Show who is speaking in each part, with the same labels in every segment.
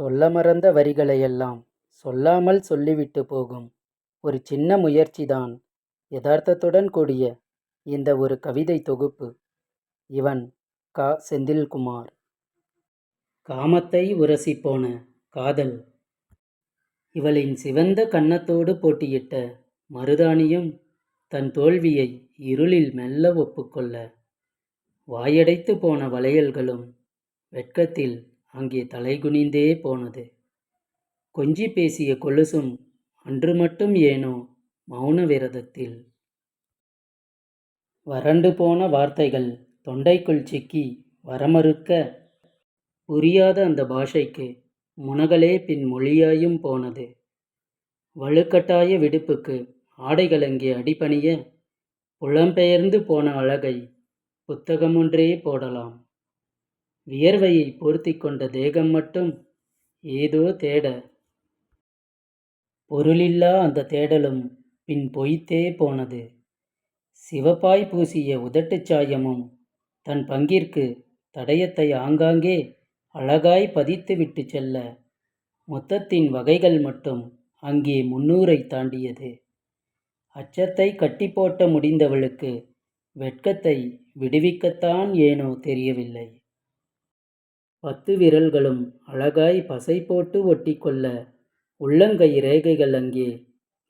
Speaker 1: சொல்ல மறந்த வரிகளையெல்லாம் சொல்லாமல் சொல்லிவிட்டு போகும் ஒரு சின்ன முயற்சிதான் யதார்த்தத்துடன் கூடிய இந்த ஒரு கவிதை தொகுப்பு. இவன் கா செந்தில்குமார். காமத்தை உரசிப் போன காதல் இவளின் சிவந்த கன்னத்தோடு போட்டியிட்ட மருதாணியும் தன் தோல்வியை இருளில் மெல்ல ஒப்புக்கொள்ள, வாயடைத்துப் போன வளையல்களும் வெட்கத்தில் அங்கே தலைகுனிந்தே போனது. கொஞ்சி பேசிய கொலுசும் அன்று மட்டும் ஏனோ மௌன விரதத்தில். வறண்டு போன வார்த்தைகள் தொண்டைக்குள் சிக்கி வரமறுக்க, புரியாத அந்த பாஷைக்கு முனகலே பின் மொழியாயும் போனது. வலுக்கட்டாய விடுப்புக்கு ஆடைகள் அங்கே அடிபணிய, புலம்பெயர்ந்து போன அழகை புத்தகமொன்றே போடலாம். வியர்வையைப் பொருத்தி கொண்ட தேகம் மட்டும் ஏதோ தேட, பொருளில்லா அந்த தேடலும் பின் பொய்த்தே போனது. சிவப்பாய் பூசிய உதட்டுச் சாயமும் தன் பங்கிற்கு தடயத்தை ஆங்காங்கே அழகாய் பதித்து விட்டு செல்ல, மொத்தத்தின் வகைகள் மட்டும் அங்கே முன்னூறைத் தாண்டியது. அச்சத்தை கட்டிப் போட்ட முடிந்தவளுக்கு வெட்கத்தை விடுவிக்கத்தான் ஏனோ தெரியவில்லை. பத்து விரல்களும் அழகாய் பசை போட்டு ஒட்டிக்கொள்ள, உள்ளங்கை ரேகைகள் அங்கே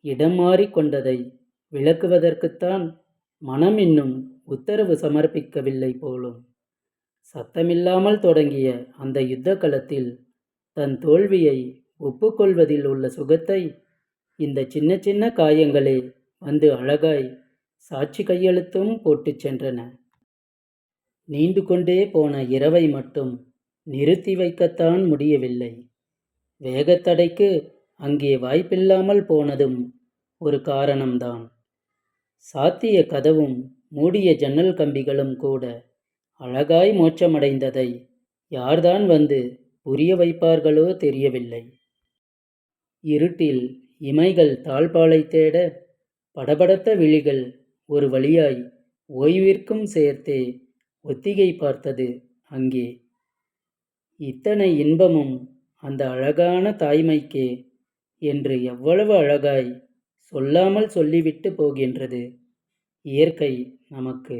Speaker 1: இடம் மாறிக்கொண்டதை விளக்குவதற்குத்தான் மனம் இன்னும் உத்தரவு சமர்ப்பிக்கவில்லை போலும். சத்தமில்லாமல் தொடங்கிய அந்த யுத்த களத்தில் தன் தோல்வியை ஒப்புக்கொள்வதில் உள்ள சுகத்தை இந்த சின்ன சின்ன காயங்களே வந்து அழகாய் சாட்சி கையெழுத்தும் போட்டுச் சென்றன. நீண்டு கொண்டே போன இரவை மட்டும் நிறுத்தி வைக்கத்தான் முடியவில்லை. வேகத்தடைக்கு அங்கே வாய்ப்பில்லாமல் போனதும் ஒரு காரணம்தான். சாத்திய கதவும் மூடிய ஜன்னல் கம்பிகளும் கூட அழகாய் மோட்சமடைந்ததை யார்தான் வந்து புரிய வைப்பார்களோ தெரியவில்லை. இருட்டில் இமைகள் தாழ்பாலை தேட, படபடத்த விழிகள் ஒரு வழியாய் ஓய்விற்கும் சேர்த்தே ஒத்திகை பார்த்தது அங்கே. இத்தனை இன்பமும் அந்த அழகான தாய்மைக்கே என்று எவ்வளவு அழகாய் சொல்லாமல் சொல்லிவிட்டுப் போகின்றது இயற்கை நமக்கு.